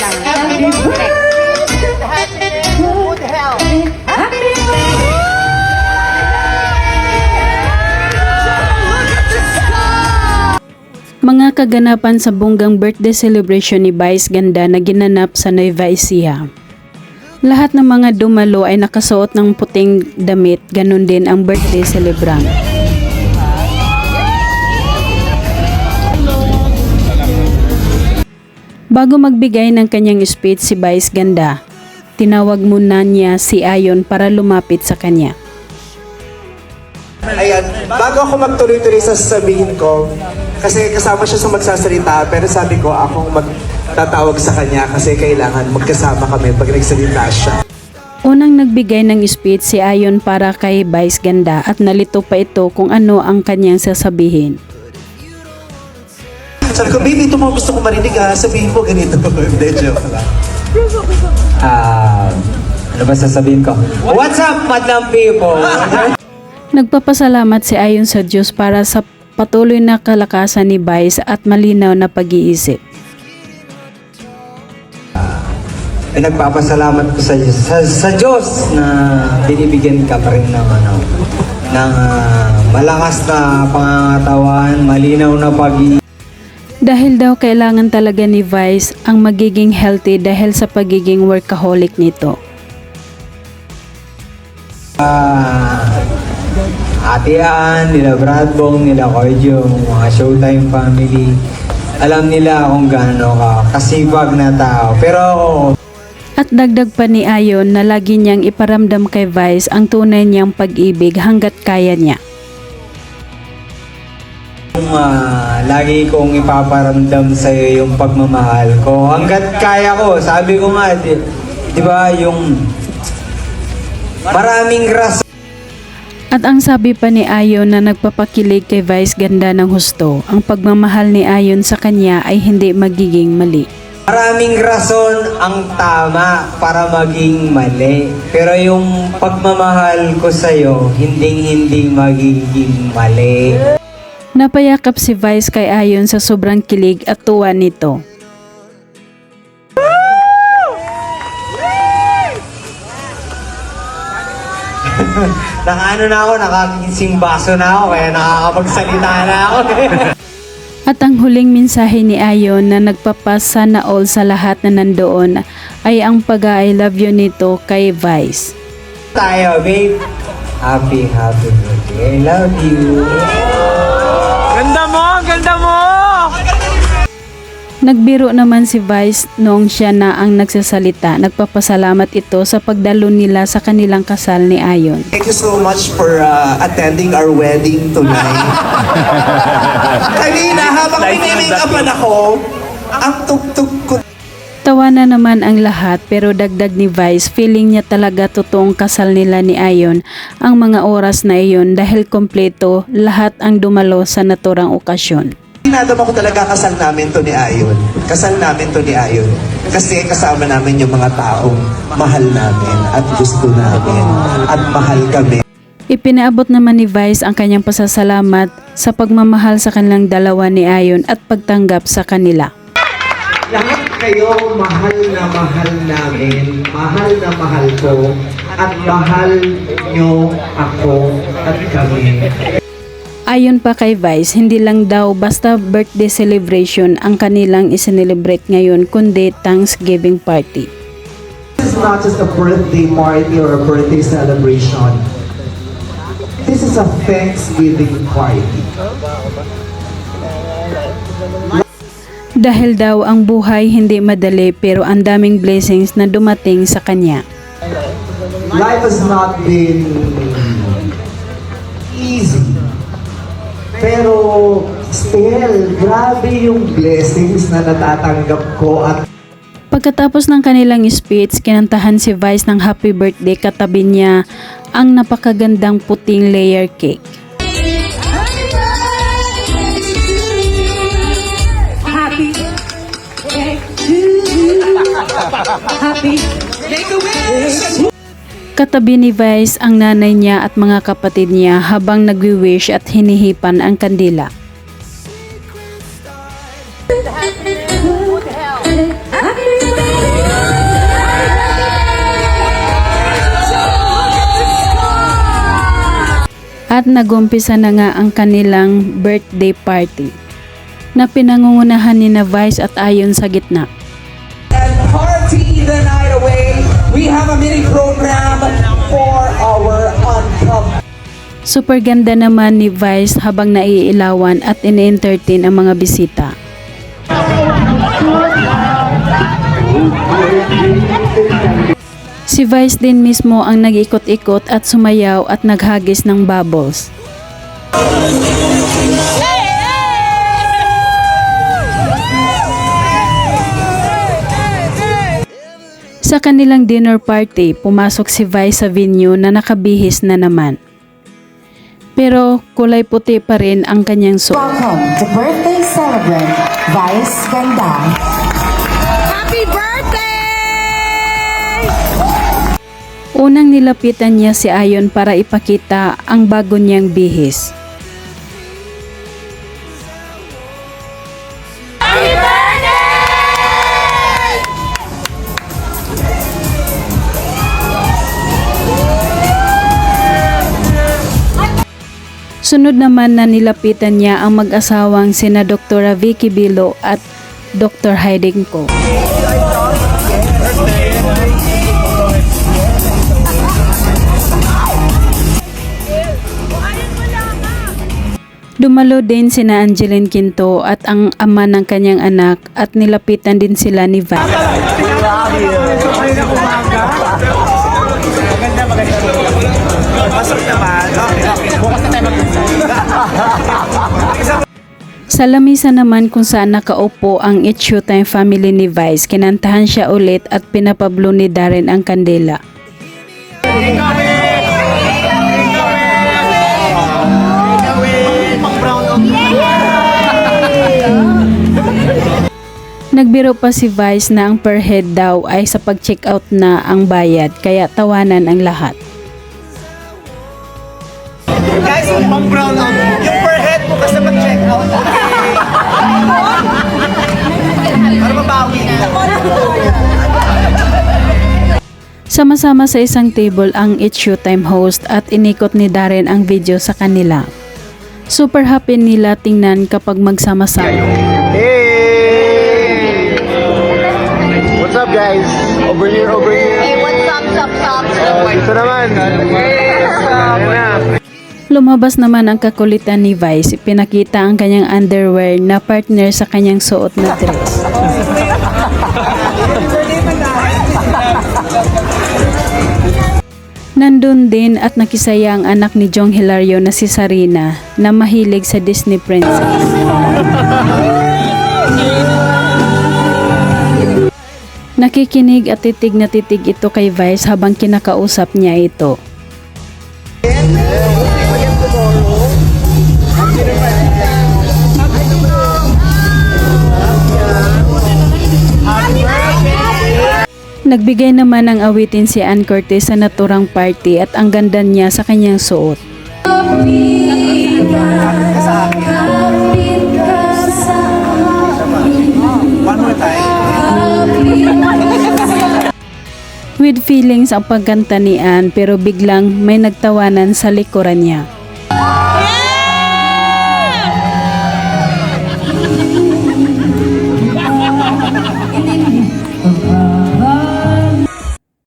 lang. Correct. Mga kaganapan sa bonggang birthday celebration ni Vice Ganda na ginanap sa Nueva Ecija. Lahat ng mga dumalo ay nakasuot ng puting damit, ganun din ang birthday celebrant. Bago magbigay ng kanyang speech si Vice Ganda, tinawag muna niya si Ayon para lumapit sa kanya. Ayan, bago ako magtuloy-tuloy sa sasabihin ko, kasi kasama siya sa magsasalita, pero sabi ko akong magtatawag sa kanya kasi kailangan magkasama kami pag nagsalita siya. Unang nagbigay ng speech si Ayon para kay Vice Ganda at nalito pa ito kung ano ang kanyang sasabihin. Sabi ko, baby, ito mo gusto ko marinig ha, sabihin mo ganito. Hindi, joke lang. Ah, ano ba sasabihin ko? What's up, madlang people? Nagpapasalamat si Ayon sa Diyos para sa patuloy na kalakasan ni Vice at malinaw na pag-iisip. Ay, nagpapasalamat ko sa, sa, sa Diyos na binibigyan ka pa rin ng ano, ng ah, malakas na pangangatawan, malinaw na pag Dahil daw kailangan talaga ni Vice ang magiging healthy dahil sa pagiging workaholic nito. Ah, Ate Ann, nila Bradbong, nila Koyjo, mga Showtime family. Alam nila kung gaano ka kasipag na tao. Pero At dagdag pa ni Ayon na lagi niyang iparamdam kay Vice ang tunay niyang pag-ibig hanggat kaya niya. Ah, lagi kong ipaparamdam sa iyo yung pagmamahal ko. Hanggat kaya ko, sabi ko nga, di, di ba, yung maraming rason At ang sabi pa ni Ayon na nagpapakilig kay Vice ganda ng husto, ang pagmamahal ni Ayon sa kanya ay hindi magiging mali. Maraming rason ang tama para maging mali. Pero yung pagmamahal ko sa'yo, hindi-hindi magiging mali. Napayakap si Vice kay Ayon sa sobrang kilig at tuwa nito. Nakaano na ako, nakakinsing baso na ako, kaya nakakapagsalita na ako. At ang huling mensahe ni Ayon na nagpapasa na all sa lahat na nandoon ay ang pag-I love you nito kay Vice. Tayo, babe. Happy, happy birthday. I love you. Nagbiro naman si Vice noong siya na ang nagsasalita. Nagpapasalamat ito sa pagdalo nila sa kanilang kasal ni Ayon. Thank you so much for uh, attending our wedding tonight. Kanina, habang pinimake upan ako, ang tugtog ko Na naman ang lahat pero dagdag ni Vice feeling niya talaga totoong kasal nila ni Ayon ang mga oras na iyon dahil kompleto lahat ang dumalo sa naturang okasyon. Dinadama ko talaga kasal namin to ni Ayon. Kasal namin to ni Ayon. Kasi kasama namin yung mga taong mahal namin at gusto namin at mahal kami. Ipinaabot naman ni Vice ang kanyang pasasalamat sa pagmamahal sa kanilang dalawa ni Ayon at pagtanggap sa kanila. Lahat kayo mahal na mahal namin, mahal na mahal ko, at mahal nyo ako at kami. Ayon pa kay Vice, hindi lang daw basta birthday celebration ang kanilang isinelebrate ngayon kundi Thanksgiving party. This is not just a birthday party or a birthday celebration. This is a Thanksgiving party. Dahil daw ang buhay hindi madali pero ang daming blessings na dumating sa kanya. Life has not been easy. Pero still, grabe yung blessings na natatanggap ko at Pagkatapos ng kanilang speech, kinantahan si Vice ng happy birthday katabi niya ang napakagandang puting layer cake. Katabi ni Vice ang nanay niya at mga kapatid niya habang nagwi-wish at hinihipan ang kandila. At nagumpisa na nga ang kanilang birthday party na pinangungunahan ni na Vice at ayon sa gitna the night away. We have a mini program for our uncomfortable. Super ganda naman ni Vice habang naiilawan at ini-entertain ang mga bisita. Si Vice din mismo ang nag-ikot-ikot at sumayaw at naghagis ng bubbles. Sa kanilang dinner party, pumasok si Vice sa venue na nakabihis na naman. Pero kulay puti pa rin ang kanyang suot. Welcome to birthday celebrant Vice Ganda. Unang nilapitan niya si Ayon para ipakita ang bago niyang bihis. Sunod naman na nilapitan niya ang mag-asawang sina Dr. Vicky Bilo at Dr. Hayding Ko. Dumalo din sina Angeline Quinto at ang ama ng kanyang anak at nilapitan din sila ni Van. Sa lamisa naman kung saan nakaupo ang It's Showtime family ni Vice, kinantahan siya ulit at pinapablo ni Darren ang kandela. Nagbiro pa si Vice na ang per head daw ay sa pag-check out na ang bayad kaya tawanan ang lahat. Guys, pang brown out, yung per head mo kasi mag-check out. Para mabawi Sama-sama sa isang table ang It's Showtime host at inikot ni Darren ang video sa kanila. Super happy nila tingnan kapag magsama-sama. Hey! What's up guys? Over here, over here. Hey, what's up, up, up? Ito naman. Ayan na. Lumabas naman ang kakulitan ni Vice, pinakita ang kanyang underwear na partner sa kanyang suot na dress. Nandun din at nakisaya ang anak ni Jong Hilario na si Sarina na mahilig sa Disney Princess. Nakikinig at titig na titig ito kay Vice habang kinakausap niya ito. Nagbigay naman ng awitin si Ann Curtis sa naturang party at ang ganda niya sa kanyang suot. With feelings ang pagkanta ni Ann pero biglang may nagtawanan sa likuran niya.